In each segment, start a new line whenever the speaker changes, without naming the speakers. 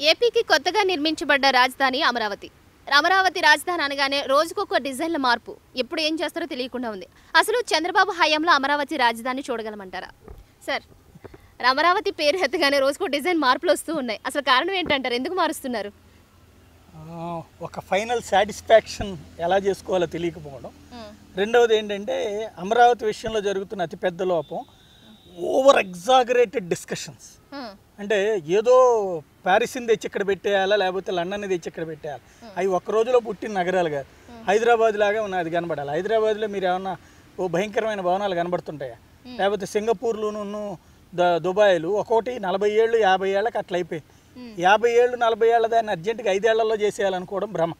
ఏపీకి కొత్తగా నిర్మించబడ్డ రాజధాని అమరావతి. అమరావతి రాజధాని అనగానే రోజుకొక డిజైన్ల మార్పు. ఎప్పుడు ఏం చేస్తారో తెలియకుండా ఉంది. అసలు చంద్రబాబు హయాంలో అమరావతి రాజధాని చూడగలమంటారా? సార్ అమరావతి పేరు ఎత్తగానే రోజుకో డిజైన్ మార్పులు వస్తూ ఉన్నాయి. అసలు కారణం ఏంటంటారు? ఎందుకు మారుస్తున్నారు?
ఒక ఫైనల్ సాటిస్ఫాక్షన్ ఎలా చేసుకోవాలో తెలియకపోవడం. రెండవది ఏంటంటే అమరావతి విషయంలో జరుగుతున్న అతిపెద్ద లోపం ఓవర్ ఎగ్జాగరేటెడ్ డిస్కషన్స్.
ఉమ్,
అంటే ఏదో ప్యారిస్ని తెచ్చి ఇక్కడ పెట్టేయాలా లేకపోతే లండన్ని తెచ్చి ఇక్కడ పెట్టేయాలి? అవి ఒక్క రోజులో పుట్టిన నగరాలు కాదు. హైదరాబాద్ లాగా ఉన్నది కనబడాలి. హైదరాబాద్లో మీరు ఏమన్నా ఓ భయంకరమైన భవనాలు కనబడుతుంటాయా? లేకపోతే సింగపూర్లోను ద దుబాయ్లు ఒక్కొక్కటి నలభై ఏళ్ళు యాభై ఏళ్ళకి అట్లా అయిపోయింది. యాభై ఏళ్ళు నలభై ఏళ్ళ దాన్ని అర్జెంటుగా ఐదేళ్ళలో చేసేయాలనుకోవడం భ్రమ.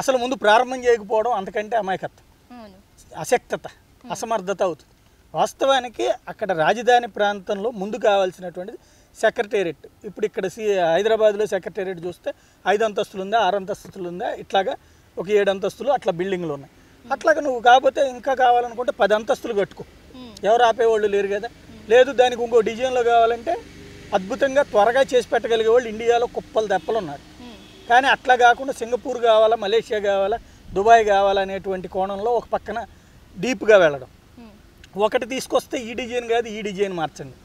అసలు ముందు ప్రారంభం చేయకపోవడం అంతకంటే అమాయకత్వం.
అవును.
అశక్తత అసమర్థత అవుతుంది. వాస్తవానికి అక్కడ రాజధాని ప్రాంతంలో ముందు కావాల్సినటువంటిది సెక్రటేరియట్. ఇప్పుడు ఇక్కడ సి హైదరాబాద్లో సెక్రటేరియట్ చూస్తే ఐదు అంతస్తులు ఉందా ఆరు అంతస్తులు ఉందా ఇట్లాగా ఒక ఏడు అంతస్తులు అట్లా బిల్డింగ్లు ఉన్నాయి. అట్లాగా నువ్వు కాకపోతే ఇంకా కావాలనుకుంటే పది అంతస్తులు కట్టుకో.
ఉమ్,
ఎవరు ఆపేవాళ్ళు లేరు కదా. లేదు దానికి ఇంకో డిజైన్లో కావాలంటే అద్భుతంగా త్వరగా చేసి పెట్టగలిగే వాళ్ళు ఇండియాలో కుప్పలు తెప్పలు ఉన్నారు.
ఉమ్,
కానీ అట్లా కాకుండా సింగపూర్ కావాలా మలేషియా కావాలా దుబాయ్ కావాలా అనేటువంటి కోణంలో ఒక పక్కన డీప్గా వెళ్ళడం. ఒకటి తీసుకొస్తే ఈ డిజైన్ కాదు ఈ డిజైన్ మార్చండి.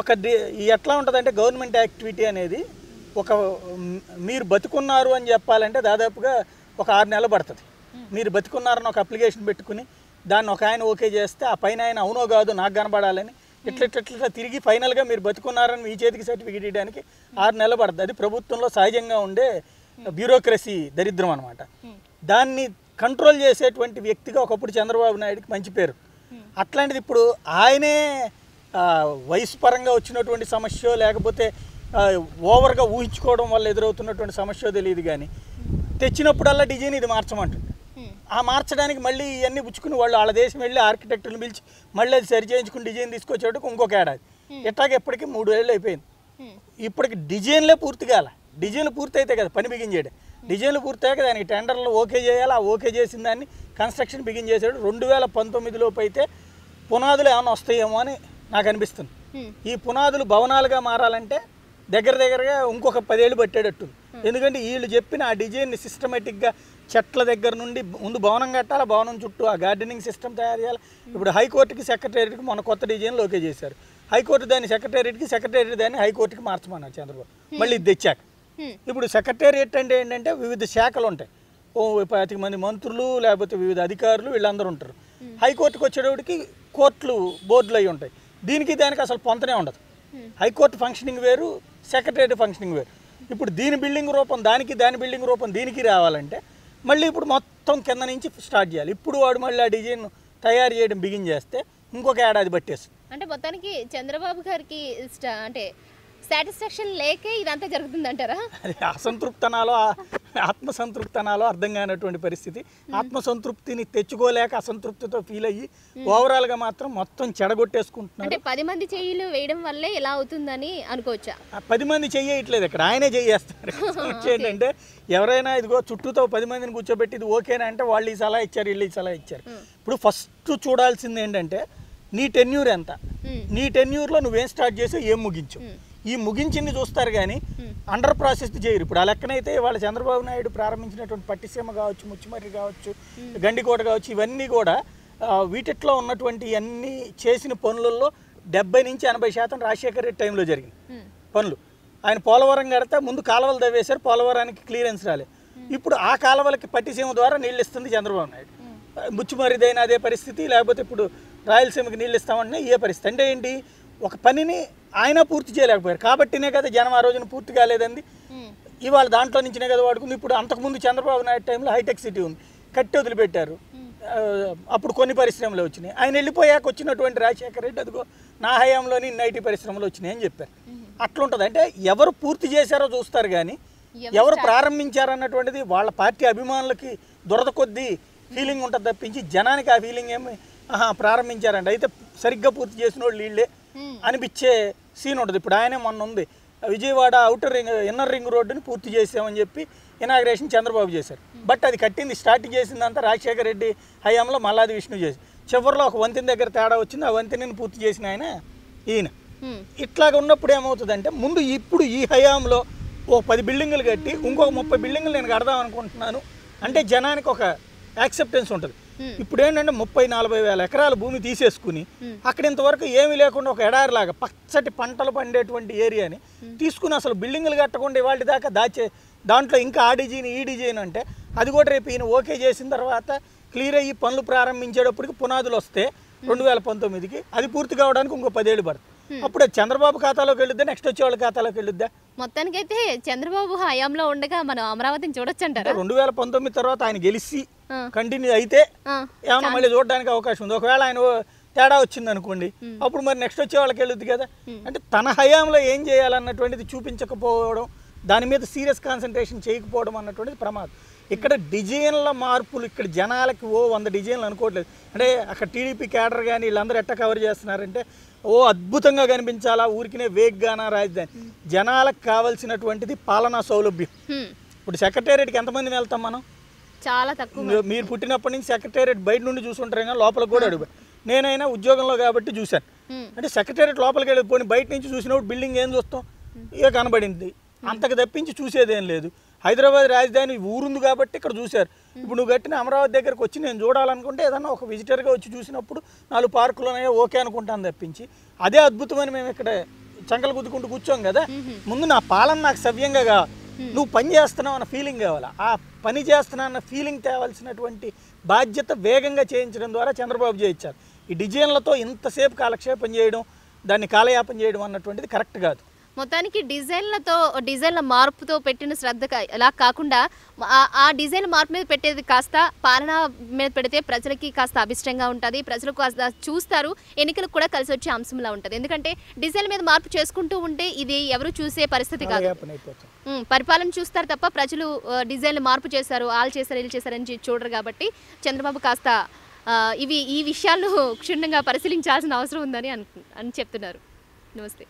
ఒక డి ఎట్లా ఉంటుందంటే గవర్నమెంట్ యాక్టివిటీ అనేది ఒక మీరు బతుకున్నారు అని చెప్పాలంటే దాదాపుగా ఒక ఆరు నెలలు పడుతుంది. మీరు బతుకున్నారని ఒక అప్లికేషన్ పెట్టుకుని దాన్ని ఒక ఆయన ఓకే చేస్తే ఆ పైన ఆయన అవునో కాదు నాకు కనబడాలని ఇట్లా ఇట్లా ఇట్లా తిరిగి ఫైనల్గా మీరు బతుకున్నారని మీ చేతికి సర్టిఫికేట్ ఇవ్వడానికి ఆరు నెలలు పడుతుంది. అది ప్రభుత్వంలో సహజంగా ఉండే బ్యూరోక్రసీ దరిద్రం అనమాట దాన్ని కంట్రోల్ చేసేటువంటి వ్యక్తిగా ఒకప్పుడు చంద్రబాబు నాయుడుకి మంచి పేరు. అట్లాంటిది ఇప్పుడు ఆయనే వయసు పరంగా వచ్చినటువంటి సమస్య లేకపోతే ఓవర్గా ఊహించుకోవడం వల్ల ఎదురవుతున్నటువంటి సమస్య తెలియదు కానీ తెచ్చినప్పుడల్లా డిజైన్ ఇది మార్చమంటుంది ఆ మార్చడానికి మళ్ళీ ఇవన్నీ పుచ్చుకుని వాళ్ళు వాళ్ళ దేశం వెళ్ళి ఆర్కిటెక్టులను పిలిచి మళ్ళీ అది సరి చేయించుకుని డిజైన్ తీసుకొచ్చేటకు ఇంకొక ఏడాది. ఇట్లాగే ఎప్పటికీ మూడు ఏళ్ళు అయిపోయింది. ఇప్పటికి డిజైన్లే పూర్తి కాల. డిజైన్లు పూర్తి అయితే కదా పని బిగిన్ చేయడం. డిజైన్లు పూర్తయ్యాక దానికి టెండర్లు ఓకే చేయాలి. ఆ ఓకే చేసిన దాన్ని కన్స్ట్రక్షన్ బిగిన్ చేసాడు రెండు వేల పంతొమ్మిదిలోపు అయితే పునాదులు ఏమైనా వస్తాయేమో అని నాకు అనిపిస్తుంది. ఈ పునాదులు భవనాలుగా మారాలంటే దగ్గర దగ్గరగా ఇంకొక పదేళ్ళు పట్టేటట్టుంది. ఎందుకంటే వీళ్ళు చెప్పిన ఆ డిజైన్ని సిస్టమేటిక్గా చెట్ల దగ్గర నుండి ముందు భవనం కట్టాలి భవనం చుట్టూ ఆ గార్డెనింగ్ సిస్టమ్ తయారు చేయాలి. ఇప్పుడు హైకోర్టుకి సెక్రటేరియట్కి మన కొత్త డిజైన్లు ఓకే చేశారు. హైకోర్టు దాన్ని సెక్రటేరియట్కి సెక్రటేరియట్ దాన్ని హైకోర్టుకి మార్చమన్నారు చంద్రబాబు. మళ్ళీ ఇది తెచ్చాక. ఇప్పుడు సెక్రటేరియట్ అంటే ఏంటంటే వివిధ శాఖలు ఉంటాయి. ఓ పాతిక మంది మంత్రులు లేకపోతే వివిధ అధికారులు వీళ్ళందరూ ఉంటారు. హైకోర్టుకి వచ్చేటప్పటికి కోర్టులు బోర్డులు అయి ఉంటాయి. దీనికి దానికి అసలు పొంతనే ఉండదు. హైకోర్టు ఫంక్షనింగ్ వేరు సెక్రటేరియట్ ఫంక్షనింగ్ వేరు. ఇప్పుడు దీని బిల్డింగ్ రూపం దానికి దాని బిల్డింగ్ రూపం దీనికి రావాలంటే మళ్ళీ ఇప్పుడు మొత్తం కింద నుంచి స్టార్ట్ చేయాలి. ఇప్పుడు వాడు మళ్ళీ ఆ డిజైన్ తయారు చేయడం బిగిన్ చేస్తే ఇంకొక ఏడాది పట్టేస్తుంది.
అంటే మొత్తానికి చంద్రబాబు గారికి అంటే సాటిస్ఫాక్షన్ లేకే ఇదంతా జరుగుతుందంటారా?
అది అసంతృప్తనాలో ఆత్మసంతృప్తనాలో అర్థం కానటువంటి పరిస్థితి. ఆత్మసంతృప్తిని తెచ్చుకోలేక అసంతృప్తితో ఫీల్ అయ్యి ఓవరాల్గా మాత్రం మొత్తం చెడగొట్టేసుకుంటున్నారు.
అంటే పది మంది చెయ్యిలు వేయడం వల్లే ఇలా అవుతుందని అనుకోవచ్చా?
పది మంది చెయ్యట్లేదు ఇక్కడ ఆయనే చెయ్యేస్తారు ఏంటంటే ఎవరైనా ఇదిగో చుట్టూతో పది మందిని కూర్చోబెట్టి ఇది ఓకేనా అంటే వాళ్ళు ఈ సలహా ఇచ్చారు వీళ్ళు ఈ సలహా ఇచ్చారు. ఇప్పుడు ఫస్ట్ చూడాల్సింది ఏంటంటే నీ టెన్యూర్ ఎంత? నీ టెన్యూర్లో నువ్వేం స్టార్ట్ చేసావు ఏం ముగించు? ఈ ముగించింది చూస్తారు కానీ అండర్ ప్రాసెస్ చేయరు. ఇప్పుడు ఆ లెక్కనైతే వాళ్ళ చంద్రబాబు నాయుడు ప్రారంభించినటువంటి పట్టిసీమ కావచ్చు ముచ్చిమర్రి కావచ్చు గండికోట కావచ్చు ఇవన్నీ కూడా వీటిట్లో ఉన్నటువంటి అన్ని చేసిన పనులలో డెబ్బై నుంచి ఎనభై శాతం రాజశేఖర రెడ్డి టైంలో జరిగింది. పనులు. ఆయన పోలవరం కడితే ముందు కాలువలు తవ్వేశారు పోలవరానికి క్లియరెన్స్ రాలే. ఇప్పుడు ఆ కాలువలకి పట్టిసీమ ద్వారా నీళ్ళు ఇస్తుంది చంద్రబాబు నాయుడు. ముచ్చుమరిదైన అదే పరిస్థితి లేకపోతే ఇప్పుడు రాయలసీమకి నీళ్ళు ఇస్తామంటే ఏ పరిస్థితి. అంటే ఏంటి? ఒక పనిని ఆయన పూర్తి చేయలేకపోయారు. కాబట్టినే కదా జనం ఆ రోజున పూర్తి కాలేదండి. ఇవాళ దాంట్లో నుంచినే కదా వాడుకుంది. ఇప్పుడు అంతకుముందు చంద్రబాబు నాయుడు టైంలో హైటెక్ సిటీ ఉంది. కట్టి వదిలిపెట్టారు. అప్పుడు కొన్ని పరిశ్రమలు వచ్చినాయి. ఆయన వెళ్ళిపోయాక వచ్చినటువంటి రాజశేఖర రెడ్డి అదిగో నా హయాంలోని ఐటీ పరిశ్రమలు వచ్చినాయి అని చెప్పారు. అట్లుంటుంది అంటే ఎవరు పూర్తి చేశారో చూస్తారు కానీ ఎవరు ప్రారంభించారన్నటువంటిది వాళ్ళ పార్టీ అభిమానులకి దురద కొద్దీ ఫీలింగ్ ఉంటుంది తప్పించి జనానికి ఆ ఫీలింగ్ ఏమి ఆహా ప్రారంభించారండి. అయితే సరిగ్గా పూర్తి చేసిన వాళ్ళు వీళ్ళే అనిపించే సీన్ ఉంటుంది. ఇప్పుడు ఆయనే మొన్న ఉంది. Vijayawada outer ring inner ring రోడ్డుని పూర్తి చేసామని చెప్పి ఇనాగ్రేషన్ చంద్రబాబు చేశారు. బట్ అది కట్టింది స్టార్ట్ చేసిందంతా రాజశేఖర రెడ్డి హయాంలో మల్లాది విష్ణు చేసి. చివరిలో ఒక వంతెన దగ్గర తేడా వచ్చింది ఆ వంతెనని పూర్తి చేసిన ఆయన ఈయన. ఇట్లాగ ఉన్నప్పుడు ఏమవుతుందంటే ముందు ఇప్పుడు ఈ హయాంలో ఓ పది బిల్డింగులు కట్టి ఇంకొక ముప్పై బిల్డింగులు నేను కడదాం అనుకుంటున్నాను. అంటే జనానికి ఒక యాక్సెప్టెన్స్ ఉంటుంది. ఇప్పుడు ఏంటంటే ముప్పై నలభై వేల ఎకరాల భూమి తీసేసుకుని అక్కడ ఇంతవరకు ఏమీ లేకుండా ఒక ఎడారిలాగా పచ్చటి పంటలు పండేటువంటి ఏరియాని తీసుకుని అసలు బిల్డింగులు కట్టకుండా ఇవాళ దాకా దాచే దాంట్లో ఇంకా ఆ డిజైన్ ఈ డిజైన్ అంటే అది కూడా రేపు ఈయన ఓకే చేసిన తర్వాత క్లియర్ అయ్యి పనులు ప్రారంభించేటప్పటికి పునాదులు వస్తే రెండు వేల పంతొమ్మిదికి అది పూర్తి కావడానికి ఇంకో పదేళ్ళు పడుతుంది. అప్పుడు చంద్రబాబు ఖాతాలోకి వెళ్ళొద్దా నెక్స్ట్ వచ్చే వాళ్ళ ఖాతాలోకి వెళ్ళొద్దా?
మొత్తానికైతే చంద్రబాబు హయాంలో ఉండగా మనం అమరావతిని చూడొచ్చు అంటారా
రెండు వేల పంతొమ్మిది తర్వాత ఆయన గెలిచి. కంటిన్యూ అయితే
ఆ,
ఏమన్నా మళ్ళీ చూడడానికి అవకాశం ఉంది. ఒకవేళ ఆయన తేడా వచ్చింది అనుకోండి అప్పుడు మరి నెక్స్ట్ వచ్చే వాళ్ళకి వెళ్ళొద్దు కదా. అంటే తన హయాంలో ఏం చేయాలన్నటువంటిది చూపించకపోవడం దాని మీద సీరియస్ కాన్సన్ట్రేషన్ చేయకపోవడం అన్నటువంటిది ప్రమాదం. ఇక్కడ డిజైన్ల మార్పులు ఇక్కడ జనాలకి ఓ వంద డిజైన్లు అనుకోవట్లేదు. అంటే అక్కడ టీడీపీ క్యాడర్ కానీ వీళ్ళందరూ ఎట్ట కవర్ చేస్తున్నారంటే ఓ అద్భుతంగా కనిపించాలా ఊరికినే వేగ్గానా రాజధాని. జనాలకు కావాల్సినటువంటిది పాలనా సౌలభ్యం. ఇప్పుడు సెక్రటేరియట్కి ఎంతమంది వెళ్తాం మనం?
చాలా తక్కువ.
మీరు- పుట్టినప్పటి నుంచి సెక్రటేరియట్ బయట నుండి చూసుంటారు కానీ లోపల కూడా అడుగు. నేనైనా ఉద్యోగంలో కాబట్టి చూశాను. అంటే సెక్రటేరియట్ లోపలికి వెళ్ళిపోయి బయట నుంచి చూసినప్పుడు బిల్డింగ్ ఏం చూస్తాం? ఇక కనబడింది. అంతకు తప్పించి చూసేదేం లేదు. హైదరాబాద్ రాజధాని ఊరుంది కాబట్టి ఇక్కడ చూశారు. ఇప్పుడు నువ్వు కట్టిన అమరావతి దగ్గరకు వచ్చి నేను చూడాలనుకుంటే ఏదన్నా ఒక విజిటర్గా వచ్చి చూసినప్పుడు నాలుగు పార్కులు ఓకే అనుకుంటాను తప్పించి. అదే అద్భుతమని మేము ఇక్కడ చంకలు గుద్దుకుంటూ కూర్చోం కదా. ముందు నా పాలన నాకు సవ్యంగా కావాలి. నువ్వు పని చేస్తున్నావు అన్న ఫీలింగ్ కావాలి? ఆ పని చేస్తున్నా అన్న ఫీలింగ్ తేవాల్సినటువంటి బాధ్యత వేగంగా చేయించడం ద్వారా చంద్రబాబు చేయించారు ఈ డిజైన్లతో ఇంతసేపు కాలక్షేపం చేయడం దాన్ని కాలయాపన చేయడం అన్నటువంటిది కరెక్ట్ కాదు.
మొత్తానికి డిజైన్లతో డిజైన్ల మార్పుతో పెట్టిన శ్రద్ధ ఇలా కాకుండా ఆ- డిజైన్ మార్పు మీద పెట్టేది కాస్త పాలన మీద పెడితే ప్రజలకి కాస్త అభిష్టంగా ఉంటుంది ప్రజలు కాస్త చూస్తారు ఎన్నికలకు కూడా కలిసి వచ్చే అంశంలా ఉంటుంది. ఎందుకంటే డిజైన్ మీద మార్పు చేసుకుంటూ ఉంటే ఇది ఎవరు చూసే పరిస్థితి కాదు. పరిపాలన చూస్తారు తప్ప ప్రజలు డిజైన్లు మార్పు చేశారు వాళ్ళు చేశారు వీళ్ళు చేశారని చూడరు కాబట్టి చంద్రబాబు కాస్త ఇవి ఈ విషయాలను క్షుణ్ణంగా పరిశీలించాల్సిన అవసరం ఉందని అని చెప్తున్నారు. నమస్తే.